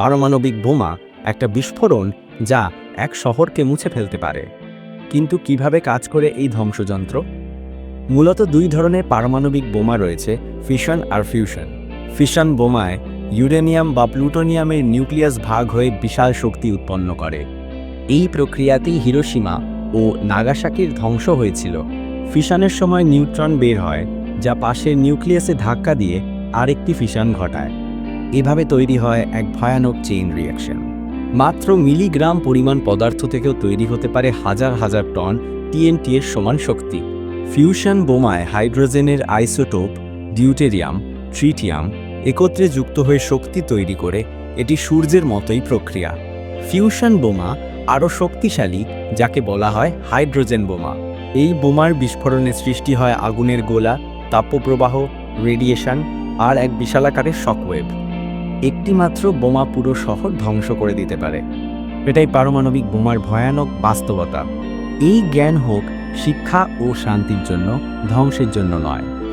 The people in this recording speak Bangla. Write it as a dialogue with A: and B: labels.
A: পারমাণবিক বোমা একটা বিস্ফোরণ যা এক শহরকে মুছে ফেলতে পারে। কিন্তু কীভাবে কাজ করে এই ধ্বংসযন্ত্র? মূলত দুই ধরনের পারমাণবিক বোমা রয়েছে ফিশন আর ফিউশন ফিশন বোমায় ইউরেনিয়াম বা প্লুটোনিয়ামের নিউক্লিয়াস ভাগ হয়ে বিশাল শক্তি উৎপন্ন করে। এই প্রক্রিয়াতেই হিরোসীমা ও নাগাসাকির ধ্বংস হয়েছিল। ফিশনের সময় নিউট্রন বের হয়, যা পাশের নিউক্লিয়াসে ধাক্কা দিয়ে আরেকটি ফিশন ঘটায়। এভাবে তৈরি হয় এক ভয়ানক চেইন রিয়াকশন মাত্র মিলিগ্রাম পরিমাণ পদার্থ থেকেও তৈরি হতে পারে হাজার হাজার টন টিএনটি এর সমান শক্তি। ফিউশন বোমায় হাইড্রোজেনের আইসোটোপ ডিউটেরিয়াম ট্রিটিয়াম একত্রে যুক্ত হয়ে শক্তি তৈরি করে এটি সূর্যের মতোই প্রক্রিয়া। ফিউশন বোমা আরও শক্তিশালী, যাকে বলা হয় হাইড্রোজেন বোমা। এই বোমার বিস্ফোরণে সৃষ্টি হয় আগুনের গোলা, তাপপ্রবাহ রেডিয়েশন আর এক বিশালাকারের শকওয়েভ একটি মাত্র বোমা পুরো শহর ধ্বংস করে দিতে পারে। এটাই পারমাণবিক বোমার ভয়ানক বাস্তবতা। এই জ্ঞান হোক, শিক্ষা ও শান্তির জন্য, ধ্বংসের জন্য নয়।